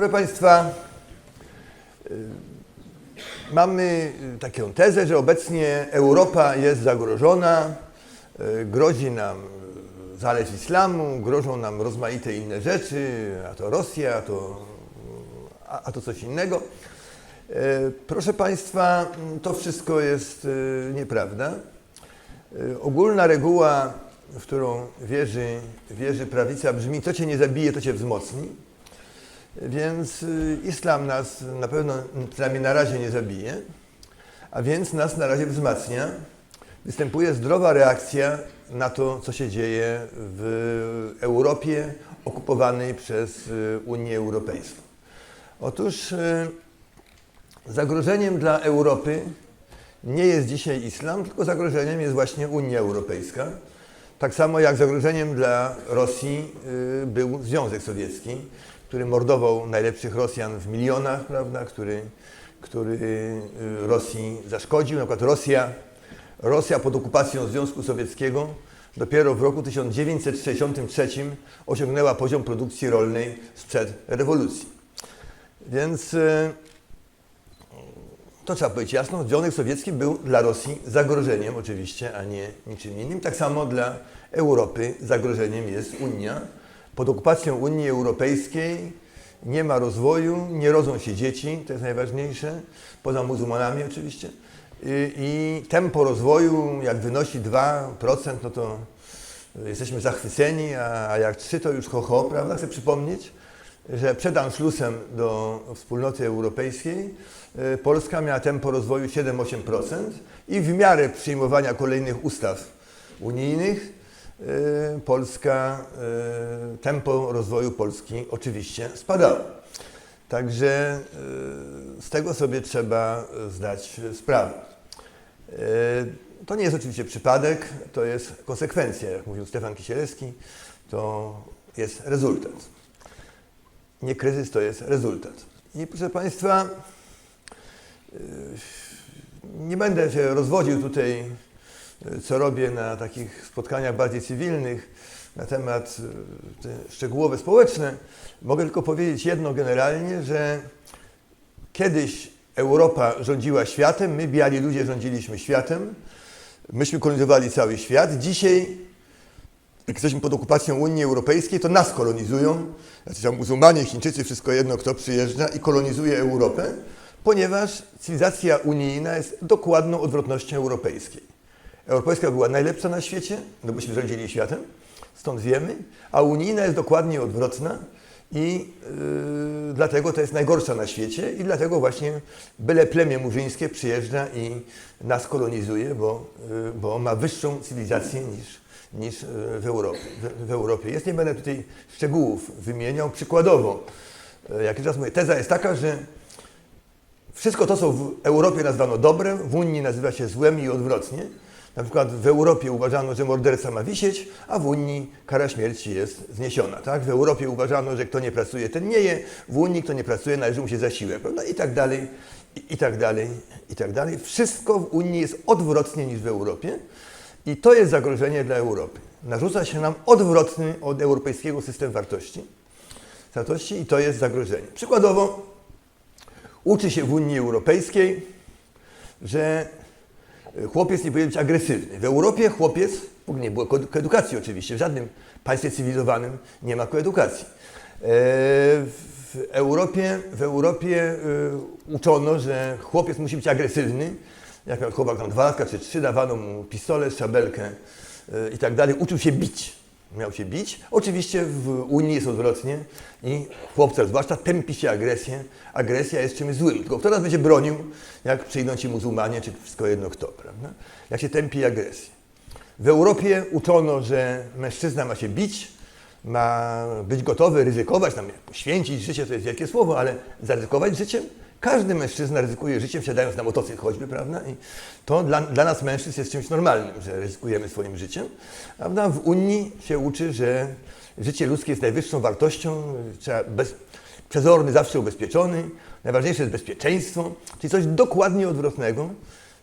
Proszę Państwa, y, mamy y, taką tezę, że obecnie Europa jest zagrożona, y, grozi nam zalew islamu, grożą nam rozmaite inne rzeczy, a to Rosja, a to, a, to coś innego. Proszę Państwa, to wszystko jest nieprawda. Ogólna reguła, w którą wierzy, wierzy prawica, brzmi: Co cię nie zabije, to cię wzmocni. Więc y, islam nas na pewno, przynajmniej na razie, nie zabije, a więc nas na razie wzmacnia. Występuje zdrowa reakcja na to, co się dzieje w Europie okupowanej przez y, Unię Europejską. Otóż y, zagrożeniem dla Europy nie jest dzisiaj islam, tylko zagrożeniem jest właśnie Unia Europejska. Tak samo jak zagrożeniem dla Rosji był Związek Sowiecki, który mordował najlepszych Rosjan w milionach, prawda, który, który y, Rosji zaszkodził. Na przykład Rosja, Rosja pod okupacją Związku Sowieckiego dopiero w roku 1963 osiągnęła poziom produkcji rolnej sprzed rewolucji. Więc y, to trzeba powiedzieć jasno, Związek Sowiecki był dla Rosji zagrożeniem oczywiście, a nie niczym innym. Tak samo dla Europy zagrożeniem jest Unia. Pod okupacją Unii Europejskiej nie ma rozwoju, nie rodzą się dzieci, to jest najważniejsze, poza muzułmanami oczywiście. I, i tempo rozwoju, jak wynosi 2%, no to jesteśmy zachwyceni, a, a jak 3 to już ho, ho prawda? Chcę przypomnieć, że przed Anschlussem do wspólnoty europejskiej y, Polska miała tempo rozwoju 7-8% i w miarę przyjmowania kolejnych ustaw unijnych Polska, y, tempo rozwoju Polski oczywiście spadało. Także y, z tego sobie trzeba zdać sprawę. Y, To nie jest oczywiście przypadek, to jest konsekwencja, jak mówił Stefan Kisielewski, to jest rezultat. Nie kryzys, to jest rezultat. I proszę Państwa, nie będę się rozwodził tutaj, co robię na takich spotkaniach bardziej cywilnych na temat te szczegółowe społeczne. Mogę tylko powiedzieć jedno generalnie, że kiedyś Europa rządziła światem, my biali ludzie rządziliśmy światem, myśmy kolonizowali cały świat. Dzisiaj jak jesteśmy pod okupacją Unii Europejskiej, to nas kolonizują, znaczy tam muzułmanie, Chińczycy, wszystko jedno, kto przyjeżdża i kolonizuje Europę, ponieważ cywilizacja unijna jest dokładną odwrotnością europejskiej. Europejska była najlepsza na świecie, no byśmy rządzili światem, stąd wiemy, a unijna jest dokładnie odwrotna i yy, dlatego to jest najgorsza na świecie i dlatego właśnie byle plemię murzyńskie przyjeżdża i nas kolonizuje, bo, yy, bo ma wyższą cywilizację niż, niż w Europie. W, w Europie jest. Nie będę tutaj szczegółów wymieniał. Przykładowo, e, jak raz mówię, teza jest taka, że wszystko to, co w Europie nazwano dobrem, w Unii nazywa się złem i odwrotnie. Na przykład w Europie uważano, że morderca ma wisieć, a w Unii kara śmierci jest zniesiona. Tak? W Europie uważano, że kto nie pracuje, ten nie je, w Unii kto nie pracuje, należy mu się zasiłek. Prawda? I tak dalej, i, i tak dalej, i tak dalej. Wszystko w Unii jest odwrotnie niż w Europie. I to jest zagrożenie dla Europy. Narzuca się nam odwrotny od europejskiego system wartości, wartości i to jest zagrożenie. Przykładowo, uczy się w Unii Europejskiej, że chłopiec nie powinien być agresywny. W Europie chłopiec, nie było ko- koedukacji oczywiście, w żadnym państwie cywilizowanym nie ma koedukacji. E, W Europie, w Europie y, uczono, że chłopiec musi być agresywny, jak miał chłopak tam dwa latka czy trzy, dawano mu pistolet, szabelkę y, i tak dalej. Uczył się bić. Miał się bić. Oczywiście w Unii jest odwrotnie i chłopca zwłaszcza tępi się agresję. Agresja jest czymś złym. Tylko kto nas będzie bronił, jak przyjdą ci muzułmanie, czy wszystko jedno kto, prawda? Jak się tępi agresję. W Europie uczono, że mężczyzna ma się bić, ma być gotowy ryzykować, tam poświęcić życie, to jest wielkie słowo, ale zaryzykować życiem. Każdy mężczyzna ryzykuje życiem, wsiadając na motocykl choćby, prawda? I to dla, dla nas mężczyzn jest czymś normalnym, że ryzykujemy swoim życiem. Prawda? W Unii się uczy, że życie ludzkie jest najwyższą wartością, trzeba bez, przezorny, zawsze ubezpieczony, najważniejsze jest bezpieczeństwo, czyli coś dokładnie odwrotnego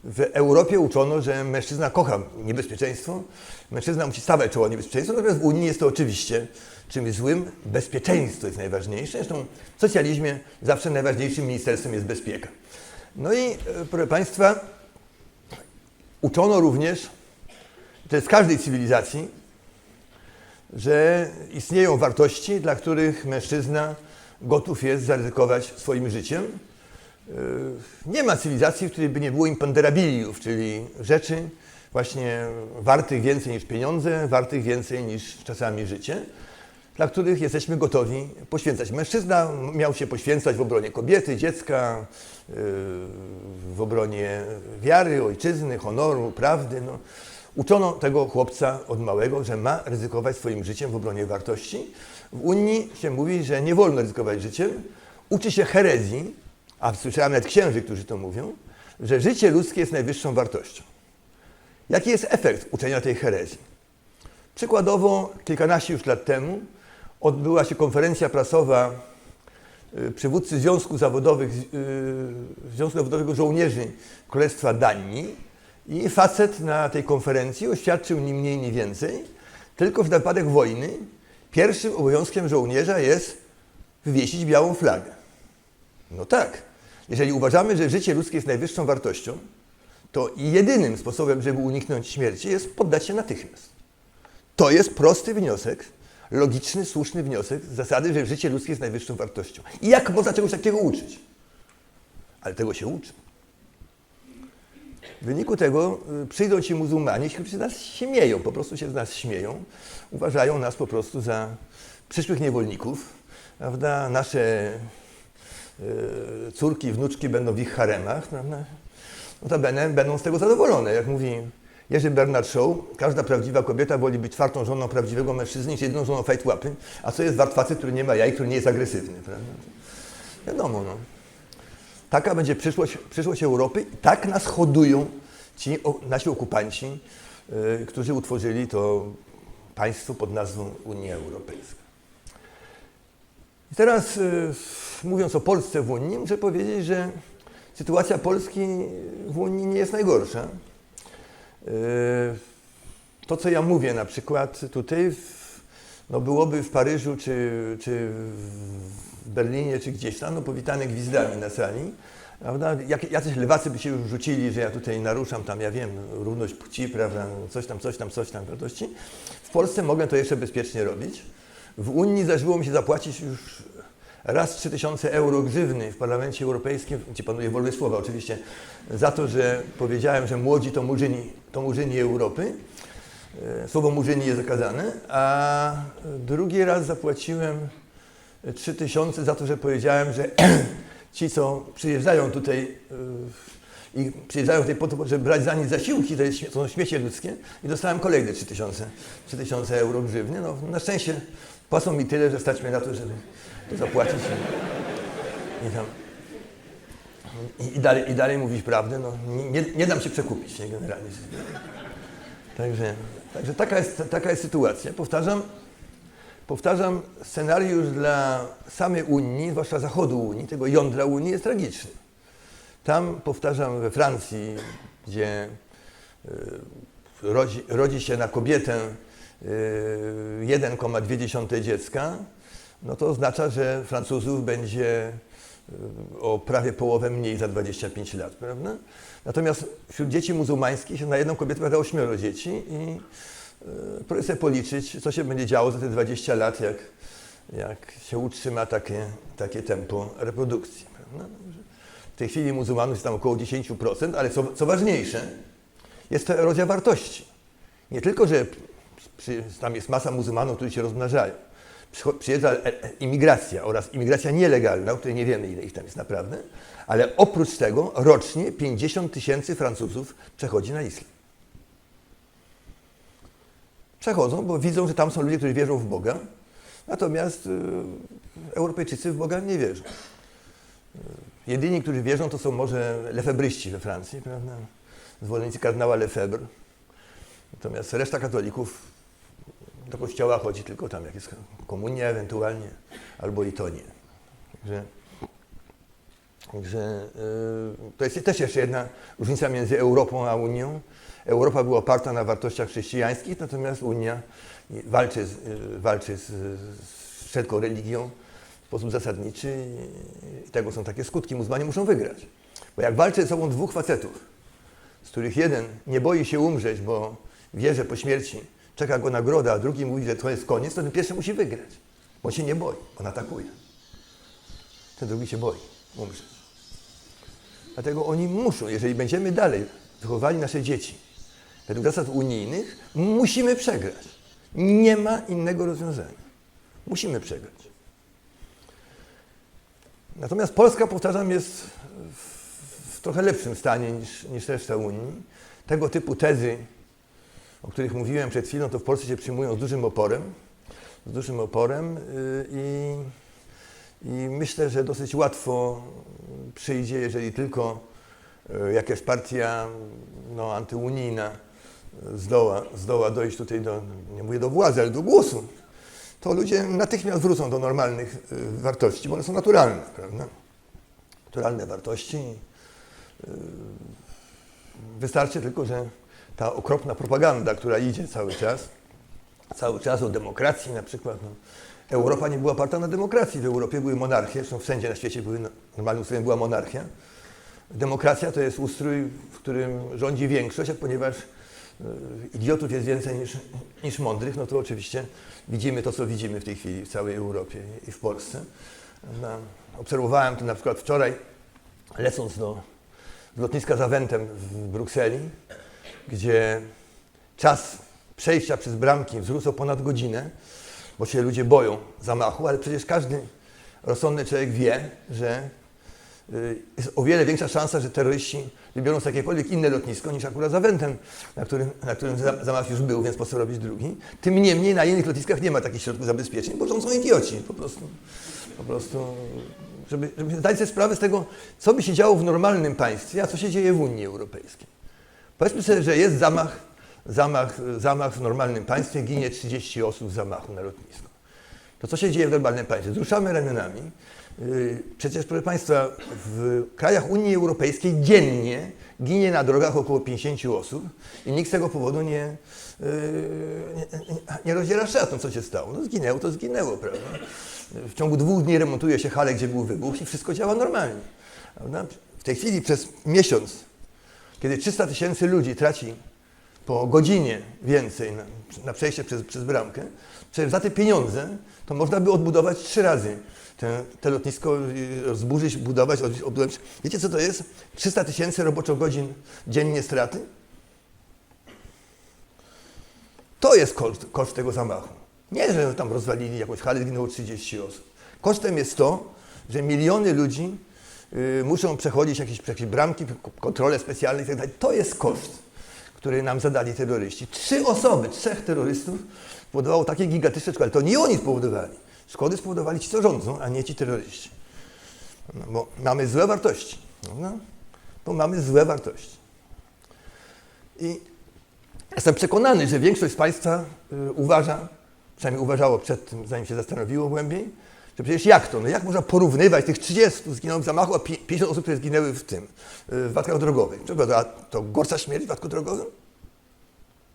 w Europie uczono, że mężczyzna kocha niebezpieczeństwo, mężczyzna musi stawiać czoło niebezpieczeństwu, natomiast w Unii jest to oczywiście czymś złym. Bezpieczeństwo jest najważniejsze. Zresztą w socjalizmie zawsze najważniejszym ministerstwem jest bezpieka. No i, e, proszę Państwa, uczono również, to jest każdej cywilizacji, że istnieją wartości, dla których mężczyzna gotów jest zaryzykować swoim życiem. Yy, Nie ma cywilizacji, w której by nie było imponderabiliów, czyli rzeczy właśnie wartych więcej niż pieniądze, wartych więcej niż czasami życie, dla których jesteśmy gotowi poświęcać. Mężczyzna miał się poświęcać w obronie kobiety, dziecka, yy, w obronie wiary, ojczyzny, honoru, prawdy. No. Uczono tego chłopca od małego, że ma ryzykować swoim życiem w obronie wartości. W Unii się mówi, że nie wolno ryzykować życiem. Uczy się herezji, a słyszałem nawet księży, którzy to mówią, że życie ludzkie jest najwyższą wartością. Jaki jest efekt uczenia tej herezji? Przykładowo, kilkanaście już lat temu odbyła się konferencja prasowa y, przywódcy Związku Zawodowych, y, Związku Zawodowego Żołnierzy Królestwa Danii i facet na tej konferencji oświadczył ni mniej, ni więcej, tylko w wypadek wojny pierwszym obowiązkiem żołnierza jest wywiesić białą flagę. No tak. Jeżeli uważamy, że życie ludzkie jest najwyższą wartością, to jedynym sposobem, żeby uniknąć śmierci jest poddać się natychmiast. To jest prosty wniosek, logiczny, słuszny wniosek z zasady, że życie ludzkie jest najwyższą wartością. I jak można czegoś takiego uczyć? Ale tego się uczy. W wyniku tego y, przyjdą ci muzułmanie, którzy z nas śmieją, po prostu się z nas śmieją, uważają nas po prostu za przyszłych niewolników, prawda? Nasze y, córki, wnuczki będą w ich haremach, prawda? Notabene będą z tego zadowolone. Jak mówi Jerzy Bernard Shaw, każda prawdziwa kobieta woli być czwartą żoną prawdziwego mężczyzny niż jedną żoną fajtłapy. A co jest wart facet, który nie ma jaj, który nie jest agresywny, prawda? Wiadomo, no. Taka będzie przyszłość, przyszłość Europy i tak nas hodują ci o, nasi okupanci, y, którzy utworzyli to państwo pod nazwą Unia Europejska. I teraz y, mówiąc o Polsce w Unii, muszę powiedzieć, że sytuacja Polski w Unii nie jest najgorsza. Y, To, co ja mówię na przykład tutaj, no byłoby w Paryżu, czy, czy w Berlinie, czy gdzieś tam, no powitane gwizdami na sali. Prawda? Jak, jacyś lewacy by się już rzucili, że ja tutaj naruszam tam, ja wiem, równość płci, prawda, coś tam, coś tam, coś tam, wartości. W Polsce mogę to jeszcze bezpiecznie robić. W Unii zdarzyło mi się zapłacić już raz 3000 euro grzywny w Parlamencie Europejskim, gdzie panuje wolność słowa oczywiście, za to, że powiedziałem, że młodzi to murzyni, to murzyni Europy. E, Słowo murzyni jest zakazane, a drugi raz zapłaciłem 3000 za to, że powiedziałem, że ci, co przyjeżdżają tutaj yy, i przyjeżdżają tutaj po to, żeby brać za nic zasiłki, to, jest, są śmiecie ludzkie i dostałem kolejne 3000, 3000 euro grzywny. No, na szczęście płacą mi tyle, że stać mnie na to, żeby to zapłacić. I, i tam, i, i, dalej, I dalej mówić prawdę, no, nie, nie, nie dam się przekupić, nie, generalnie. Także, także taka, jest, taka jest sytuacja. Powtarzam, powtarzam, scenariusz dla samej Unii, zwłaszcza zachodu Unii, tego jądra Unii jest tragiczny. Tam, powtarzam, we Francji, gdzie y, rodzi, rodzi się na kobietę y, 1,2 dziecka, no to oznacza, że Francuzów będzie y, o prawie połowę mniej za 25 lat, prawda? Natomiast wśród dzieci muzułmańskich na jedną kobietę pada ośmioro dzieci i proszę sobie policzyć, co się będzie działo za te 20 lat, jak, jak się utrzyma takie, takie tempo reprodukcji. Prawda? W tej chwili muzułmanów jest tam około 10%, ale co, co ważniejsze, jest to erozja wartości. Nie tylko, że przy, tam jest masa muzułmanów, którzy się rozmnażają. Przyjeżdża e- e- imigracja oraz imigracja nielegalna, o której nie wiemy, ile ich tam jest naprawdę, ale oprócz tego rocznie 50 tysięcy Francuzów przechodzi na islam. Przechodzą, bo widzą, że tam są ludzie, którzy wierzą w Boga, natomiast y, Europejczycy w Boga nie wierzą. Jedyni, którzy wierzą, to są może lefebryści we Francji, prawda? Zwolennicy kardynała Lefebvre. Natomiast reszta katolików do kościoła chodzi tylko tam, jak jest komunia ewentualnie, albo i to nie. Także Także y, to jest też jeszcze jedna różnica między Europą a Unią. Europa była oparta na wartościach chrześcijańskich, natomiast Unia walczy z, y, walczy z, z wszelką religią sposób zasadniczy i tego są takie skutki. Muzułmanie muszą wygrać. Bo jak walczy ze sobą dwóch facetów, z których jeden nie boi się umrzeć, bo wie, że po śmierci czeka go nagroda, a drugi mówi, że to jest koniec, to ten pierwszy musi wygrać. Bo się nie boi, on atakuje. Ten drugi się boi umrzeć. Dlatego oni muszą, jeżeli będziemy dalej wychowali nasze dzieci według zasad unijnych, musimy przegrać. Nie ma innego rozwiązania. Musimy przegrać. Natomiast Polska, powtarzam, jest w, trochę lepszym stanie niż, niż reszta Unii. Tego typu tezy, o których mówiłem przed chwilą, to w Polsce się przyjmują z dużym oporem. Z dużym oporem yy, i, i myślę, że dosyć łatwo przyjdzie, jeżeli tylko y, jakaś partia no, antyunijna zdoła, zdoła dojść tutaj do, nie mówię do władzy, ale do głosu, to ludzie natychmiast wrócą do normalnych y, wartości, bo one są naturalne, prawda? Naturalne wartości. Y, Wystarczy tylko, że ta okropna propaganda, która idzie cały czas, cały czas o demokracji na przykład. No, Europa nie była oparta na demokracji. W Europie były monarchie, zresztą wszędzie na świecie były, normalnym ustrojem była monarchia. Demokracja to jest ustrój, w którym rządzi większość, a ponieważ idiotów jest więcej niż, niż mądrych, no to oczywiście widzimy to, co widzimy w tej chwili w całej Europie i w Polsce. No, obserwowałem to na przykład wczoraj, lecąc do z lotniska Zawentem w Brukseli, gdzie czas przejścia przez bramki wzrósł ponad godzinę, bo się ludzie boją zamachu, ale przecież każdy rozsądny człowiek wie, że y, jest o wiele większa szansa, że terroryści wybiorą sobie jakiekolwiek inne lotnisko niż akurat Zawentem, na którym, na którym za- zamach już był, więc po co robić drugi. Tym niemniej na innych lotniskach nie ma takich środków zabezpieczeń, bo to są idioci po prostu. Po prostu, żeby, żeby zdać sobie sprawę z tego, co by się działo w normalnym państwie, a co się dzieje w Unii Europejskiej. Powiedzmy sobie, że jest zamach, zamach, zamach w normalnym państwie, ginie 30 osób w zamachu na lotnisko. To co się dzieje w normalnym państwie? Wzruszamy ramionami. Yy, Przecież, proszę Państwa, w krajach Unii Europejskiej dziennie ginie na drogach około 50 osób i nikt z tego powodu nie, yy, nie, nie, rozdziela szatą, co się stało. No zginęło, to zginęło, prawda? W ciągu dwóch dni remontuje się halę, gdzie był wybuch i wszystko działa normalnie. Prawda? W tej chwili przez miesiąc kiedy 300 tysięcy ludzi traci po godzinie więcej na, na przejście przez, przez bramkę, przecież za te pieniądze to można by odbudować trzy razy te, te lotnisko, y, zburzyć, budować, od- odbudować. Wiecie co to jest? 300 tysięcy roboczo-godzin dziennie straty? To jest koszt, koszt tego zamachu. Nie, że tam rozwalili jakąś halę, zginęło 30 osób. Kosztem jest to, że miliony ludzi y, muszą przechodzić jakieś, jakieś bramki, kontrole specjalne itd. To jest koszt, który nam zadali terroryści. Trzy osoby, trzech terrorystów spowodowało takie gigantyczne szkody. To nie oni spowodowali. Szkody spowodowali ci, co rządzą, a nie ci terroryści. No, bo mamy złe wartości. No, bo mamy złe wartości. I Jestem przekonany, że większość z Państwa y, uważa, przynajmniej uważało przed tym, zanim się zastanowiło głębiej, że przecież jak to? No jak można porównywać tych 30 zginął w zamachu, a pi- 50 osób, które zginęły w tym, y, w wypadkach drogowych? Czego to, to gorsza śmierć w wypadku drogowym?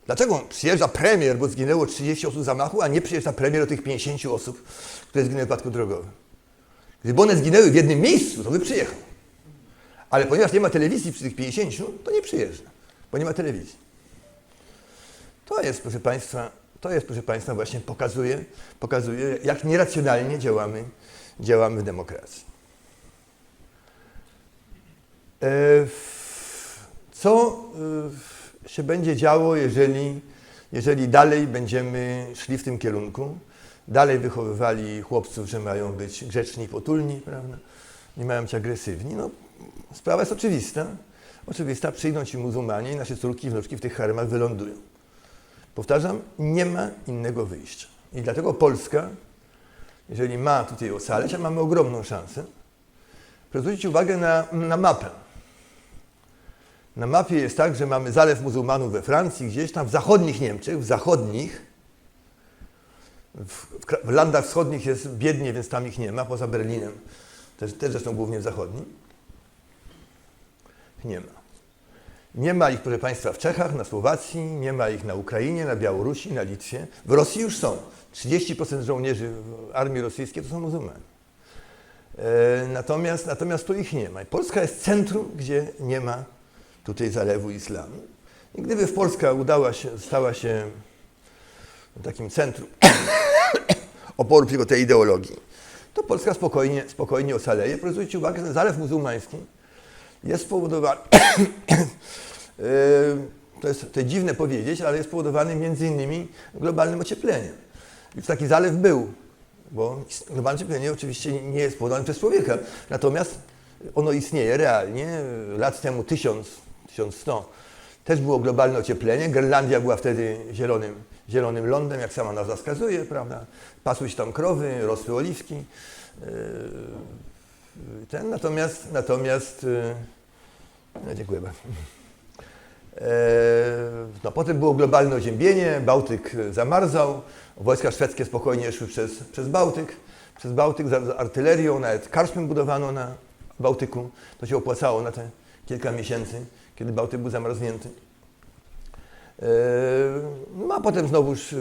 Dlaczego przyjeżdża premier, bo zginęło 30 osób w zamachu, a nie przyjeżdża premier o tych 50 osób, które zginęły w wypadku drogowym? Gdyby one zginęły w jednym miejscu, to by przyjechał. Ale ponieważ nie ma telewizji przy tych 50, to nie przyjeżdża, bo nie ma telewizji. To jest, proszę Państwa, to jest, proszę Państwa, właśnie pokazuje, pokazuje jak nieracjonalnie działamy, działamy w demokracji. E, Co e, się będzie działo, jeżeli, jeżeli dalej będziemy szli w tym kierunku, dalej wychowywali chłopców, że mają być grzeczni i potulni, prawda? nie mają być agresywni? No, sprawa jest oczywista. Oczywista, przyjdą ci muzułmanie i nasze córki i wnuczki w tych haremach wylądują. Powtarzam, nie ma innego wyjścia. I dlatego Polska, jeżeli ma tutaj ocaleć, a mamy ogromną szansę, zwrócić uwagę na, na mapę. Na mapie jest tak, że mamy zalew muzułmanów we Francji, gdzieś tam w zachodnich Niemczech, w zachodnich, w, w, landach wschodnich jest biednie, więc tam ich nie ma, poza Berlinem, też, też zresztą głównie w zachodnim. nie ma. Nie ma ich, proszę Państwa, w Czechach, na Słowacji, nie ma ich na Ukrainie, na Białorusi, na Litwie. W Rosji już są. 30% żołnierzy w armii rosyjskiej to są muzułmanie. E, Natomiast, natomiast tu ich nie ma. Polska jest centrum, gdzie nie ma tutaj zalewu islamu. I gdyby w Polska udała się, stała się takim centrum oporu przeciwko tej ideologii, to Polska spokojnie, spokojnie ocaleje. Proszę zwrócić uwagę, że zalew muzułmański jest spowodowany, Yy, to jest, to dziwne powiedzieć, ale jest spowodowany między innymi globalnym ociepleniem. Już taki zalew był, bo globalne ocieplenie oczywiście nie jest spowodowane przez człowieka, natomiast ono istnieje realnie. Lat temu 1000, 1100 też było globalne ocieplenie. Grenlandia była wtedy zielonym, zielonym lądem, jak sama nazwa wskazuje, prawda? Pasły się tam krowy, rosły oliwki. Yy, Ten, natomiast, natomiast yy, no, dziękuję bardzo. Eee, No, potem było globalne oziębienie, Bałtyk zamarzał, wojska szwedzkie spokojnie szły przez, przez Bałtyk, przez Bałtyk z artylerią, nawet karczmy budowano na Bałtyku. To się opłacało na te kilka miesięcy, kiedy Bałtyk był zamarznięty. Eee, No a potem znowuż eee,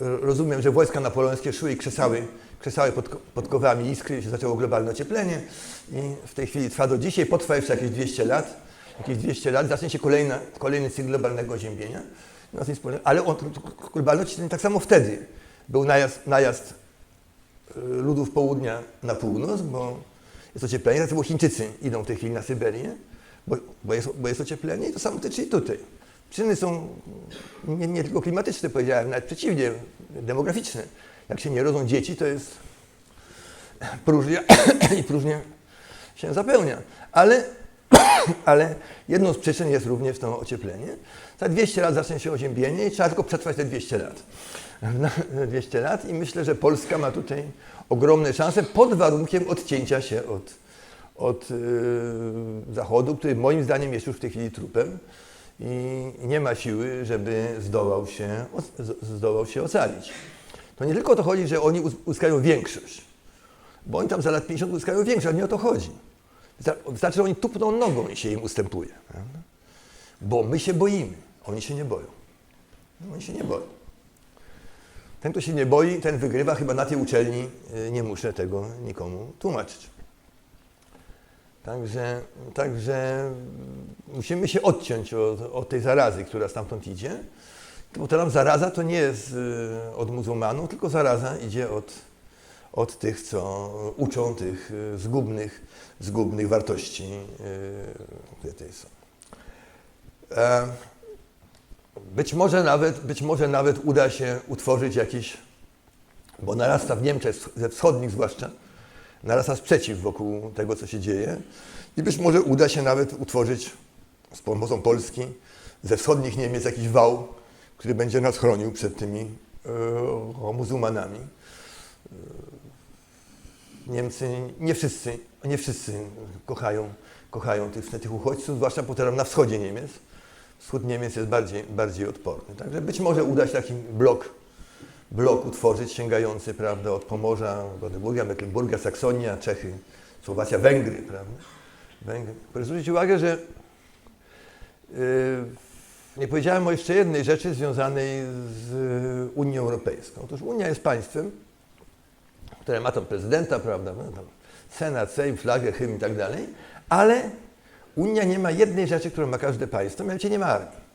rozumiem, że wojska napoleońskie szły i krzesały, krzesały pod, pod kowami iskry, się zaczęło globalne ocieplenie i w tej chwili trwa do dzisiaj, potrwa jeszcze jakieś 200 lat, jakieś 200 lat, zacznie się kolejna, kolejny cykl globalnego oziębienia. No, Ale on, globalne ocieplenie tak samo wtedy był najazd, najazd y, ludów południa na północ, bo jest ocieplenie, dlatego Chińczycy idą w tej chwili na Syberię, bo, bo, jest, bo jest ocieplenie i to samo tyczy i tutaj. Przyczyny są nie, nie tylko klimatyczne, powiedziałem, nawet przeciwnie, demograficzne. Jak się nie rodzą dzieci, to jest próżnia i próżnie się zapełnia. Ale, ale jedną z przyczyn jest również to ocieplenie. Za 200 lat zacznie się oziębienie i trzeba tylko przetrwać te 200 lat. Na 200 lat i myślę, że Polska ma tutaj ogromne szanse pod warunkiem odcięcia się od, od yy, Zachodu, który moim zdaniem jest już w tej chwili trupem i nie ma siły, żeby zdołał się, zdołał się ocalić. To nie tylko o to chodzi, że oni uzyskają większość, bo oni tam za lat 50 uzyskają większość, ale nie o to chodzi. Wystar- Wystarczy, że oni tupną nogą i się im ustępuje. Bo my się boimy, oni się nie boją. Oni się nie boją. Ten, kto się nie boi, ten wygrywa. Chyba na tej uczelni y, nie muszę tego nikomu tłumaczyć. Także, także musimy się odciąć od, od tej zarazy, która stamtąd idzie. Bo nam zaraza to nie jest y, od muzułmanów, tylko zaraza idzie od, od tych, co uczą tych y, zgubnych, zgubnych wartości, y, które tutaj są. E, Być może, nawet, być może nawet uda się utworzyć jakiś, bo narasta w Niemczech, ze wschodnich zwłaszcza, narasta sprzeciw wokół tego, co się dzieje i być może uda się nawet utworzyć z pomocą Polski ze wschodnich Niemiec jakiś wał, który będzie nas chronił przed tymi e, muzułmanami. E, Niemcy, nie wszyscy, nie wszyscy kochają, kochają tych, tych uchodźców, zwłaszcza potem na wschodzie Niemiec. Wschód Niemiec jest bardziej, bardziej odporny. Także być może uda się taki blok, blok utworzyć sięgający prawda, od Pomorza, Godeburga, Mecklenburga, Saksonia, Czechy, Słowacja, Węgry. Prawda? Węgry. Proszę zwrócić uwagę, że yy, nie powiedziałem o jeszcze jednej rzeczy związanej z Unią Europejską. Otóż Unia jest państwem, które ma tam prezydenta, prawda, tam senat, sejm, flagę, hymn i tak dalej, ale Unia nie ma jednej rzeczy, którą ma każde państwo, mianowicie nie ma armii.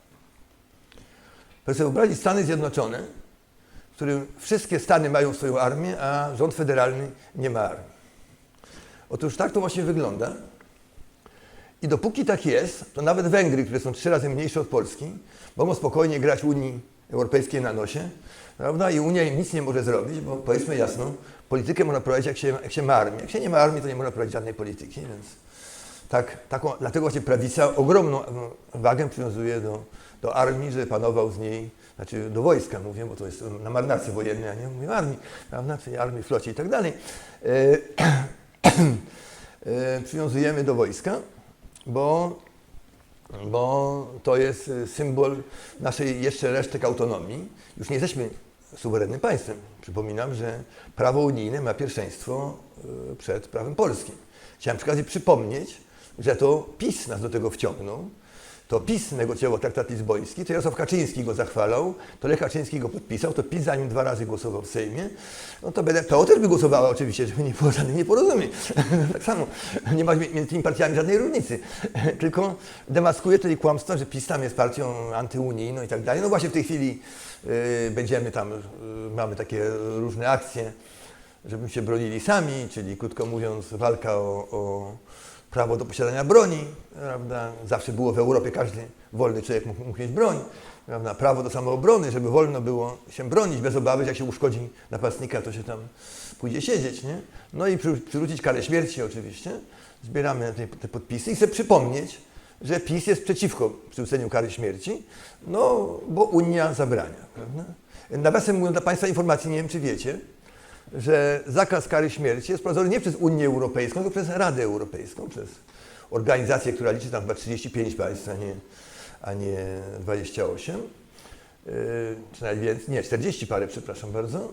Proszę sobie wyobrazić Stany Zjednoczone, którym wszystkie Stany mają swoją armię, a rząd federalny nie ma armii. Otóż tak to właśnie wygląda. I dopóki tak jest, to nawet Węgry, które są trzy razy mniejsze od Polski, mogą spokojnie grać Unii Europejskiej na nosie, prawda? I Unia im nic nie może zrobić, bo powiedzmy jasno, politykę można prowadzić, jak się, jak się ma armię. Jak się nie ma armii, to nie można prowadzić żadnej polityki, więc tak, taką, dlatego właśnie prawica ogromną wagę przywiązuje do, do armii, że panował z niej, znaczy do wojska mówię, bo to jest na marynarce wojennej, a nie mówię armii, prawda, czyli armii, flocie i tak dalej. E, e, przywiązujemy do wojska, bo, bo to jest symbol naszej jeszcze resztek autonomii. Już nie jesteśmy suwerennym państwem. Przypominam, że prawo unijne ma pierwszeństwo e, przed prawem polskim. Chciałem przy okazji przypomnieć, że to PiS nas do tego wciągnął. To PiS negocjował traktat lizboński, to Jarosław Kaczyński go zachwalał, to Lech Kaczyński go podpisał, to PiS za nim dwa razy głosował w Sejmie. No to BDPO też by głosowała oczywiście, żeby nie było żadnych nieporozumień. tak samo, nie ma między tymi partiami żadnej różnicy. Tylko demaskuje tutaj kłamstwo, że PiS tam jest partią antyunijną i tak dalej. No właśnie w tej chwili y, będziemy tam, y, mamy takie różne akcje, żebyśmy się bronili sami, czyli krótko mówiąc walka o, o prawo do posiadania broni, prawda? Zawsze było w Europie, każdy wolny człowiek mógł, mógł mieć broń, prawda? Prawo do samoobrony, żeby wolno było się bronić bez obawy, że jak się uszkodzi napastnika, to się tam pójdzie siedzieć, nie? No i przy, przywrócić karę śmierci oczywiście. Zbieramy te, te podpisy i chcę przypomnieć, że PiS jest przeciwko przywróceniu kary śmierci, no bo Unia zabrania, prawda? Nawiasem mówiąc dla Państwa informacji, nie wiem czy wiecie, że zakaz kary śmierci jest wprowadzony nie przez Unię Europejską, tylko przez Radę Europejską, przez organizację, która liczy tam chyba 35 państw, a nie, a nie 28, yy, czy nawet więcej, nie, 40 parę, przepraszam bardzo.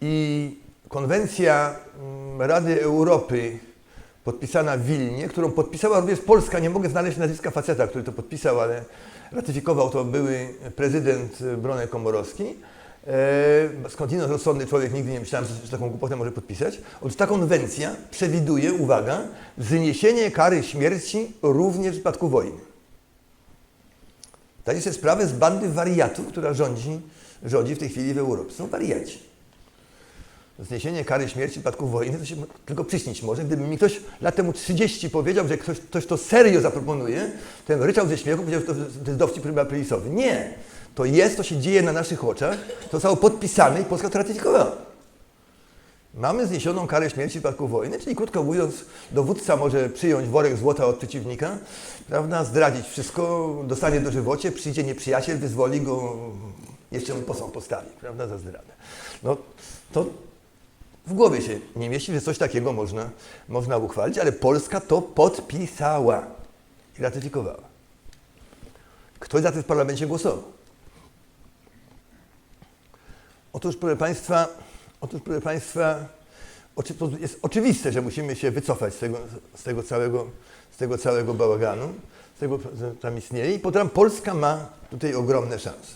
I konwencja mm, Rady Europy podpisana w Wilnie, którą podpisała również Polska, nie mogę znaleźć nazwiska faceta, który to podpisał, ale ratyfikował to były prezydent Bronek Komorowski. E, skądinąd rozsądny człowiek, nigdy nie myślałem, że taką głupotę może podpisać. Otóż ta konwencja przewiduje, uwaga, zniesienie kary śmierci również w przypadku wojny. Dajcie sobie sprawę z bandy wariatów, która rządzi, rządzi w tej chwili w Europie. Są wariaci. Zniesienie kary śmierci w przypadku wojny to się tylko przyśnić może. Gdyby mi ktoś lat temu 30 powiedział, że ktoś, ktoś to serio zaproponuje, bym ryczał ze śmiechu, powiedział, że to, to jest dowcip prylisowy. Nie! To jest, to się dzieje na naszych oczach, to zostało podpisane i Polska to ratyfikowała. Mamy zniesioną karę śmierci w przypadku wojny, czyli krótko mówiąc, dowódca może przyjąć worek złota od przeciwnika, prawda, zdradzić wszystko, dostanie dożywocie, przyjdzie nieprzyjaciel, wyzwoli go, jeszcze mu posąg postawi, prawda, za zdradę. No, to w głowie się nie mieści, że coś takiego można, można uchwalić, ale Polska to podpisała i ratyfikowała. Ktoś za tym w parlamencie głosował. Otóż, proszę Państwa, otóż, proszę Państwa, to jest oczywiste, że musimy się wycofać z tego, z tego, całego, z tego całego bałaganu, z tego, co tam istnieje. I potem Polska ma tutaj ogromne szanse.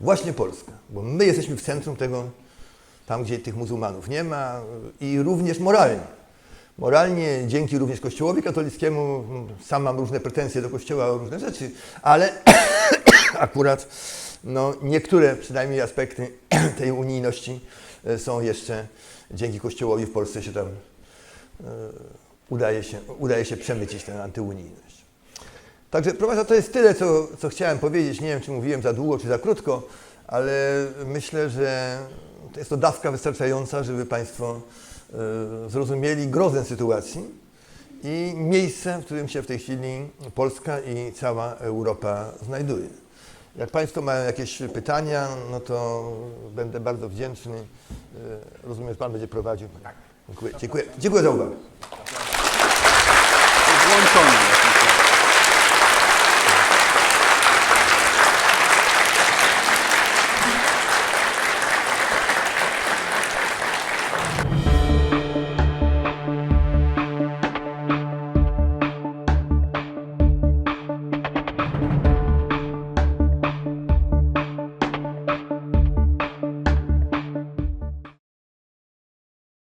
Właśnie Polska, bo my jesteśmy w centrum tego, tam gdzie tych muzułmanów nie ma i również moralnie. Moralnie, dzięki również Kościołowi katolickiemu, sam mam różne pretensje do Kościoła o różne rzeczy, ale akurat no, niektóre przynajmniej aspekty tej unijności e, są jeszcze dzięki Kościołowi w Polsce się tam e, udaje się, udaje się przemycić tę antyunijność. Także proszę to jest tyle, co, co chciałem powiedzieć. Nie wiem, czy mówiłem za długo, czy za krótko, ale myślę, że jest to dawka wystarczająca, żeby Państwo e, zrozumieli grozę sytuacji i miejsce, w którym się w tej chwili Polska i cała Europa znajduje. Jak Państwo mają jakieś pytania, no to będę bardzo wdzięczny. E, Rozumiem, że Pan będzie prowadził. Dziękuję, dziękuję, dziękuję za uwagę. Włączony.